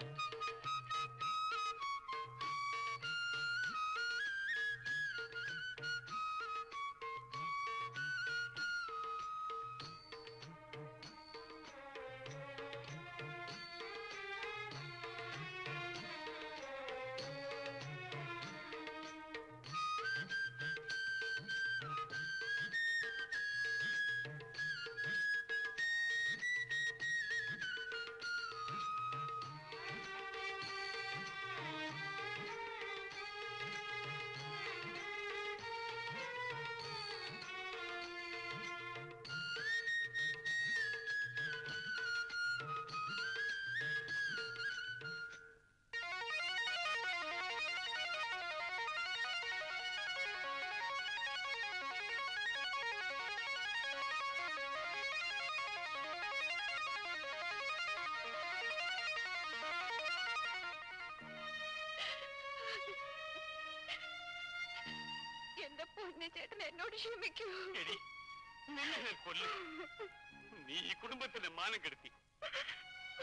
Thank you. പൊന്നെ ചേട്ടൻ എന്നോട് ക്ഷമിക്കൂ. എടി നിന്നെ ഞാൻ കൊല്ലും. നീ ഈ കുടുംബത്തിന്റെ മാനം കെടുത്തി.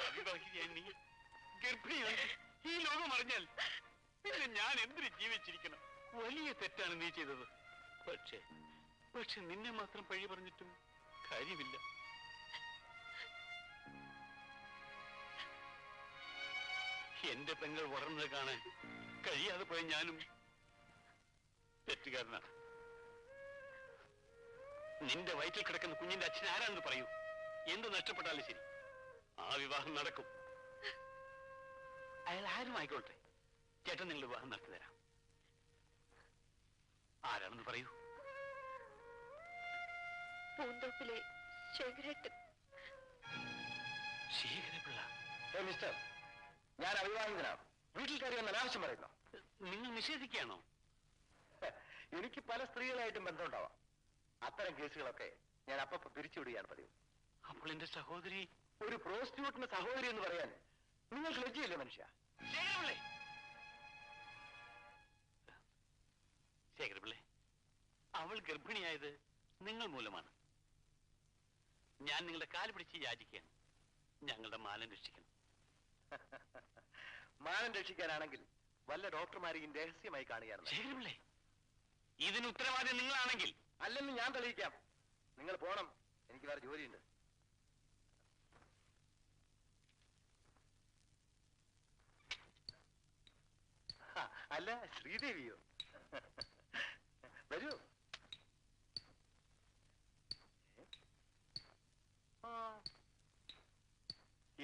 അവിവാഹിതയായ നീ ഈ ലോകം അറിഞ്ഞാൽ പിന്നെ ഞാൻ എന്തിനു ജീവിച്ചിരിക്കണം? വലിയ തെറ്റാണ് നീ ചെയ്തത്. പക്ഷേ പക്ഷെ നിന്നെ മാത്രം പഴി പറഞ്ഞിട്ടും കാര്യമില്ല. എന്റെ പെങ്ങൾ വളർന്നത് കാണാൻ കഴിയാതെ പോയ ഞാനും തെറ്റുകാരനാണ്. നിന്റെ വയറ്റിൽ കിടക്കുന്ന കുഞ്ഞിന്റെ അച്ഛൻ ആരാണെന്ന് പറയൂ. എന്ത് നഷ്ടപ്പെട്ടാലും ശരി. ആ വിവാഹം നടക്കും. അയാൾ ആരും ആയിക്കോട്ടെ. ചേട്ടൻ നിങ്ങൾ വിവാഹം നടത്തി തരാം. ആരാണെന്ന് പറയൂ. പൂന്തോപ്പിലെ ശേഖരേട്ടൻ. ശേഖരപിള്ള. മിസ്റ്റർ ഞാൻ അവിവാഹിതനാണ് വീട്ടിൽ കയറി വന്ന ആവശ്യം പറയുന്നു. നിങ്ങൾ നിഷേധിക്കുകയാണോ? എനിക്ക് പല സ്ത്രീകളായിട്ടും ബന്ധമുണ്ടാവാം. അത്തരം കേസുകളൊക്കെ ഞാൻ അപ്പപ്പോ പിരിച്ചുവിടുകയാണ് പതിവ്. അപ്പോൾ എന്റെ സഹോദരി? ഒരു പ്രോസ്റ്റിറ്റ്യൂട്ടിന്റെ സഹോദരി എന്ന് പറയാൻ നിങ്ങൾക്ക് ലജ്ജയില്ലേ മനുഷ്യ? ശേഖരപിള്ളേ. ശേഖരപിള്ളേ അവൾ ഗർഭിണിയായത് നിങ്ങൾ മൂലമാണ്. ഞാൻ നിങ്ങളുടെ കാൽ പിടിച്ച് യാചിക്കുകയാണ്. ഞങ്ങളുടെ മാനം രക്ഷിക്കണം. മാനം രക്ഷിക്കാനാണെങ്കിൽ വല്ല ഡോക്ടർമാരെയും രഹസ്യമായി കാണുകയാണ് ഇതിന് ഉത്തരവാദി നിങ്ങളാണെങ്കിൽ അല്ലെന്ന് ഞാൻ തെളിയിക്കാം. നിങ്ങൾ പോണം. എനിക്ക് വേറെ ജോലിയുണ്ട്. അല്ല ശ്രീദേവിയോ? വരൂ?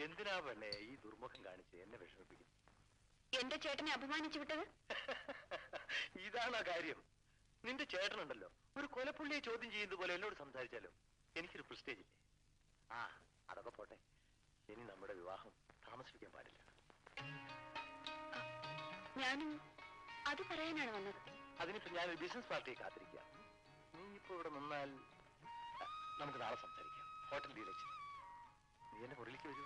എന്തിനാ പെണ്ണെ ഈ ദുർമുഖം കാണിച്ച് എന്നെ വിഷമിപ്പിക്കും എന്റെ ചേട്ടനെ അഭിമാനിച്ചു വിട്ടത്? ഇതാണ് കാര്യം? നിന്റെ ചേട്ടനുണ്ടല്ലോ. ഒരു കൊലപ്പുള്ളിയെ ചോദ്യം ചെയ്യുന്നത് പോലെ എന്നോട് സംസാരിച്ചാലോ? എനിക്കൊരു പ്രസ്റ്റേജ് ഇല്ലേ? ആ അതൊക്കെ പോട്ടെ. ഇനി നമ്മുടെ വിവാഹം താമസിപ്പിക്കാൻ പാടില്ല. ഞാനും അത് പറയാനാണ് വന്നത്. അതിനിപ്പോ ഞാനൊരു ബിസിനസ് പാർട്ടിയെ കാത്തിരിക്കാം. നീ ഇപ്പൊ ഇവിടെ നിന്നാൽ നമുക്ക് നാളെ സംസാരിക്കാം. ഹോട്ടൽ ഡീലക്ഷൻ നീ എന്റെ മുറിയിലേക്ക് വരൂ.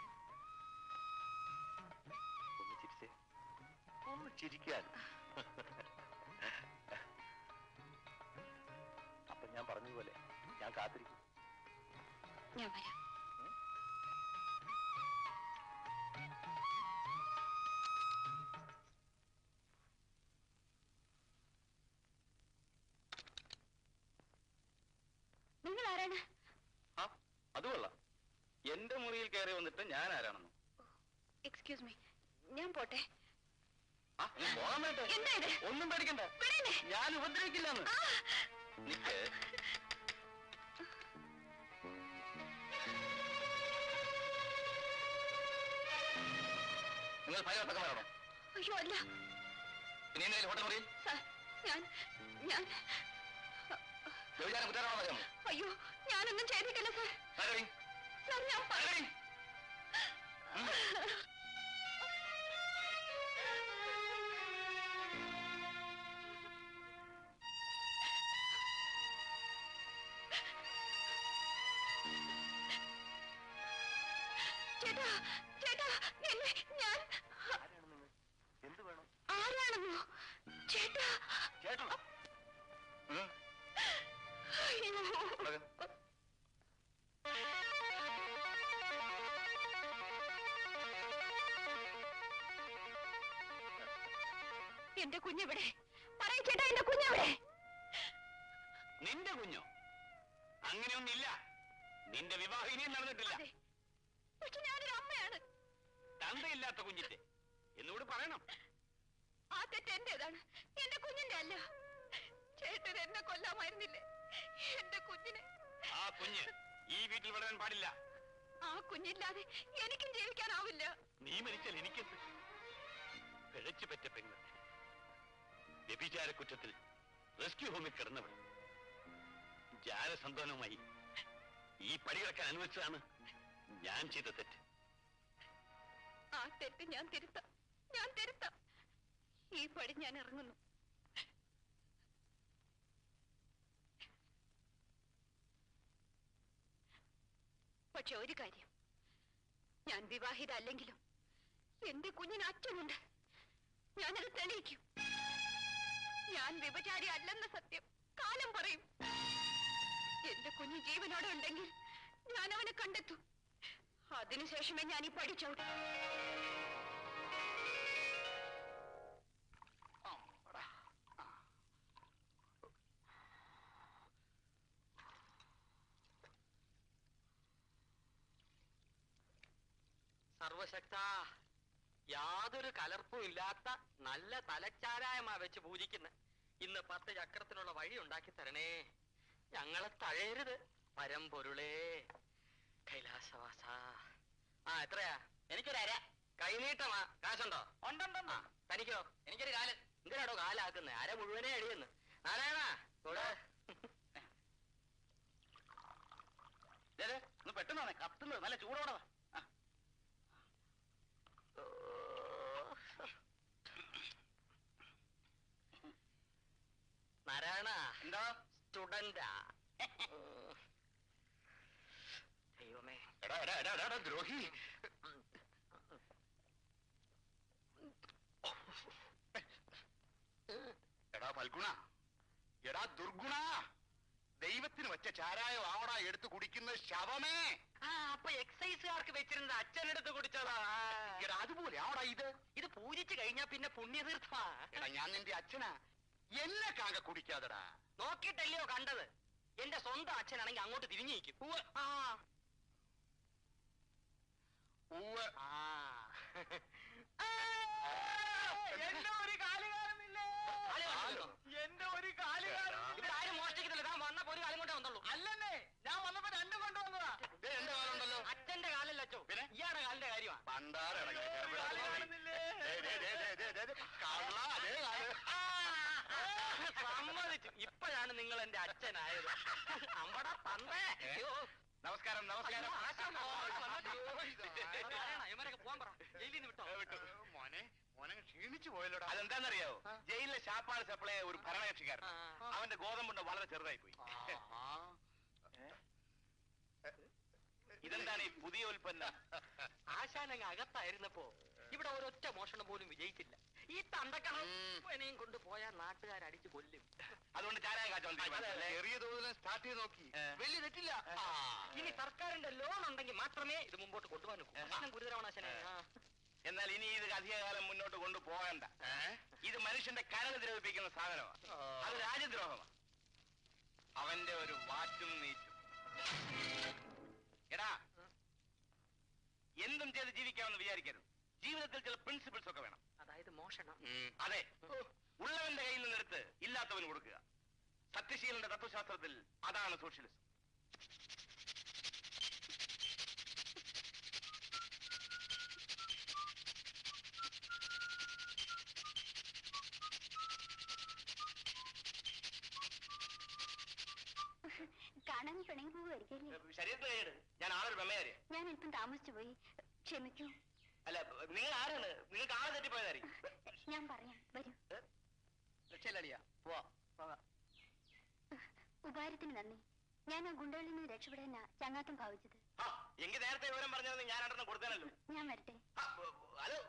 ഒന്ന് ചിരിച്ചേ. ഒന്ന് ചിരിക്കാൻ. ഞാൻ പറഞ്ഞതുപോലെ ഞാൻ കാത്തിരിക്കും. ഞാൻ വരാം. നിങ്ങൾ ആരാണ് അത് കൊള്ളാം. എന്റെ മുറിയിൽ കയറി വന്നിട്ട് ഞാൻ ആരാണെന്ന്. എക്സ്ക്യൂസ് മീ ഞാൻ പോട്ടെ. ഒന്നും പേടിക്കണ്ട. ഞാൻ ഉപദ്രവിക്കില്ലെന്ന്. നിങ്ങൾ ഭയപ്പെട്ടവരാണോ അയ്യോ അല്ല. ഇനി എന്തെങ്കിലും ഹോട്ടൽ മുറിയിൽ? ഞാൻ ഞാൻ. വ്യഭിചാരം കുറ്റാണോ അറിയാമോ അയ്യോ ഞാനൊന്നും ചെയ്തിട്ടില്ല സാർ. സാർ ഞാൻ പ- ചേട്ടാ ചേട്ടാ ഞാൻ എന്ത് വേണം? ആരാണെന്നോ ചേട്ടാ അയ്യോ. എന്റെ കുഞ്ഞെവിടെ? പറയ ചേട്ടാ എന്റെ കുഞ്ഞെവിടെ? നിന്റെ കുഞ്ഞോ? അങ്ങനെയൊന്നില്ല നിന്റെ വിവാഹം ഇനിയും നടന്നിട്ടില്ല. പക്ഷെ ഞാനൊരു അമ്മയാണ്. തന്തയില്ലാത്ത കുഞ്ഞിന്റെ. എന്നോട് പറയണം. ആ തെറ്റ് എന്റേതാണ്. എന്റെ കുഞ്ഞിന്റെ അല്ല. ചേട്ടൻ എന്നെ കൊല്ലാമായിരുന്നില്ലേ? എന്റെ കുഞ്ഞിനെ. ആ കുഞ്ഞ് ഈ വീട്ടിൽ വളരാൻ പാടില്ല. ആ കുഞ്ഞില്ലാതെ എനിക്കും ജീവിക്കാനാവില്ല. നീ മരിച്ചാൽ എനിക്കെന്ത്? പിഴച്ചു പറ്റ പെണ്ണ്. വ്യഭിചാര കുറ്റത്തിൽ റെസ്ക്യൂ ഹോമിൽ കിടന്നവൾ. ജാരസന്താനവുമായി ഈ പടികിടക്കാൻ അനുവദിച്ചതാണ്. ഞാൻ ചെയ്ത തെറ്റ്. ആ തെറ്റ് ഞാൻ തിരുത്താം. ഞാൻ തിരുത്താം. ഈ പടി ഞാൻ ഇറങ്ങുന്നു. പക്ഷെ ഒരു കാര്യം. ഞാൻ വിവാഹിത അല്ലെങ്കിലും എന്റെ കുഞ്ഞിന് അച്ഛനുണ്ട്. ഞാനത് തെളിയിക്കും. ഞാൻ വിഭചാരി അല്ലെന്ന സത്യം കാലം പറയും. എന്റെ കുഞ്ഞ് ജീവനോടെ ഉണ്ടെങ്കിൽ ഞാൻ അവനെ കണ്ടെത്തും. അതിനുശേഷമേ ഞാൻ ഈ പഠിച്ചോട്ടെ സർവശക്ത യാതൊരു കലർപ്പും ഇല്ലാത്ത നല്ല തലച്ചാരായമാ വെച്ച് പൂജിക്കുന്ന. ഇന്ന് പത്ത് ചക്രത്തിനുള്ള വഴി ഉണ്ടാക്കി തരണേ. ഞങ്ങളെ തഴയരുത് പരമ്പൊരുളേ കൈലാസവാസ. ആ എത്രയാ? എനിക്കൊരു അര കൈനീട്ടമാ. കാശുണ്ടോ? ഉണ്ടുണ്ടോ തനിക്കോ? എനിക്കൊരു കാൽ. എന്തിനാടോ കാലാക്കുന്നത്? അര മുഴുവനേ അടിയെന്ന്. നാരായണ ഇവിടെ ഒന്ന് പെട്ടെന്ന് കത്തുന്നത് നല്ല ചൂടോടെ. നാരായണ എന്താ? സ്റ്റുഡന്റാ ദൈവമേ എടാ എടാ എടാ എടാ, എടാ ദ്രോഹി. എടാ ഫൽഗുണ എടാ ദുർഗുണ. ദൈവത്തിന് വച്ച ചാരായോ ആവടാ എടുത്തു കുടിക്കുന്ന ശവമേ. അപ്പൊ എക്സൈസുകാർക്ക് വെച്ചിരുന്നത് അച്ഛനെടുത്ത് കുടിച്ചതാ. എടാ അതുപോലെ ആവടാ ഇത്. ഇത് പൂജിച്ചു കഴിഞ്ഞാ പിന്നെ പുണ്യതീർത്ഥമാ. എടാ ഞാൻ നിന്റെ അച്ഛനാ. എന്നെ കാങ്ക കുടിക്കാതെടാ. നോക്കിയിട്ടല്ലയോ കണ്ടത്? എന്റെ സ്വന്തം അച്ഛനാണെങ്കിൽ അങ്ങോട്ട് തിരിഞ്ഞു നിൽക്കും. ആ ഉവ്വ് ആ. എന്റെ ഒരു കാൽ കാണുന്നില്ലേ കാലോ? എന്റെ ഒരു കാലുകാരൻ ഇവിടെ ആരും മോഷ്ടിക്കുന്നില്ല. ഞാൻ വന്നപ്പോ ഒരു കാലം കൊണ്ടേ വന്നുള്ളൂ. അല്ലെന്നേ ഞാൻ വന്നപ്പോ രണ്ടും കൊണ്ടുവന്നതാ. എന്റെ കാലുണ്ടല്ലോ. അച്ഛന്റെ കാലല്ല അച്ഛോ? പിന്നെ? ഇയാളുടെ കാലിന്റെ കാര്യമാ. പണ്ടാരടങ്ങി കാൽ കാണുന്നില്ലേ? സമ്മതിച്ചു. ഇപ്പോഴാണ് നിങ്ങൾ എന്റെ അച്ഛനായത്. അമ്പട പന്തേ നമസ്കാരം നമസ്കാരം. മോനെ മോനെ ക്ഷീണിച്ചു പോയല്ലോടാ. അതെന്താണെന്നറിയാവോ ജയിലിലെ ശാപ്പാട് സപ്ലൈ ഒരു ഭരണകക്ഷിക്കാരൻ അവന്റെ ഗോതമ്പുണ്ട് വളരെ ചെറുതായി പോയി. ഇതെന്താണ് ഈ പുതിയ ഉൽപ്പന്നം? ആശാനങ്ങ് അകത്തായിരുന്നപ്പോ ഇവിടെ ഒരൊറ്റ മോഷണം പോലും വിജയിച്ചില്ല. ഈ തണ്ടക്കണയും കൊണ്ട് പോയാൽ നാട്ടുകാർ അടിച്ചു കൊല്ലും. അതുകൊണ്ട് ചാരായ. ചെറിയ തോതിൽ സ്റ്റാർട്ട് ചെയ്ത് നോക്കി. വലിയ തെറ്റില്ല. ഇനി സർക്കാരിന്റെ ലോൺ ഉണ്ടെങ്കിൽ മാത്രമേ ഇത് മുമ്പോട്ട് കൊണ്ടുപോകാൻ പ്രശ്നം ഗുരുതരമാണ് എന്നാൽ ഇനി ഇത് അധികകാലം മുന്നോട്ട് കൊണ്ടുപോകണ്ട ഇത് മനുഷ്യന്റെ കരൾ ദ്രവിപ്പിക്കുന്ന സാധനമാണ് അത് രാജ്യദ്രോഹമാണ് അവന്റെ ഒരു വാറ്റും നീറ്റും എടാ എന്തും ചെയ്ത് ജീവിക്കാമെന്ന് വിചാരിക്കരുത്. ജീവിതത്തിൽ ചില പ്രിൻസിപ്പിൾസ് ഒക്കെ വേണം. അതായത് മോഷണം. അതെ. ഉള്ളവന്റെ കയ്യിൽ നിന്ന് എടുത്ത് ഇല്ലാത്തവന് കൊടുക്കുക. സത്യശീലന്റെ തത്വശാസ്ത്രത്തിൽ അതാണ് സോഷ്യലിസം. കാണാൻ പിണങ്ങി പോവുമായിരിക്കല്ലേ ശരീരത്തിൽ ഞാൻ ആളൊരു ഞാൻ അല്പം താമസിച്ചു പോയി. ക്ഷമിക്കൂ. അല്ല നിങ്ങൾ ആരാണ്? നിങ്ങൾക്ക് ആളെ തെറ്റിപ്പോയതായിരിക്കും ഞാൻ പറയാം വരൂ. രക്ഷയില്ലടിയാ പോവാ പോകാം ഉപകാരത്തിന് നന്ദി. ഞാൻ ആ ഗുണ്ടകളിൽ നിന്ന് രക്ഷപ്പെടാനാ ചങ്ങാത്തം ഭാവിച്ചത്. എനിക്ക് എങ്കിൽ നേരത്തെ വിവരം പറഞ്ഞത് ഞാൻ രണ്ടെണ്ണം കൊടുത്തല്ലോ ഞാൻ വരട്ടെ. ഹലോ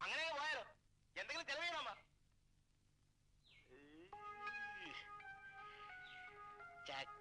അങ്ങനെ അങ്ങ് പോയാലോ? എന്തെങ്കിലും ചെലവ് ചെയ്യണമ്മ ചക്ക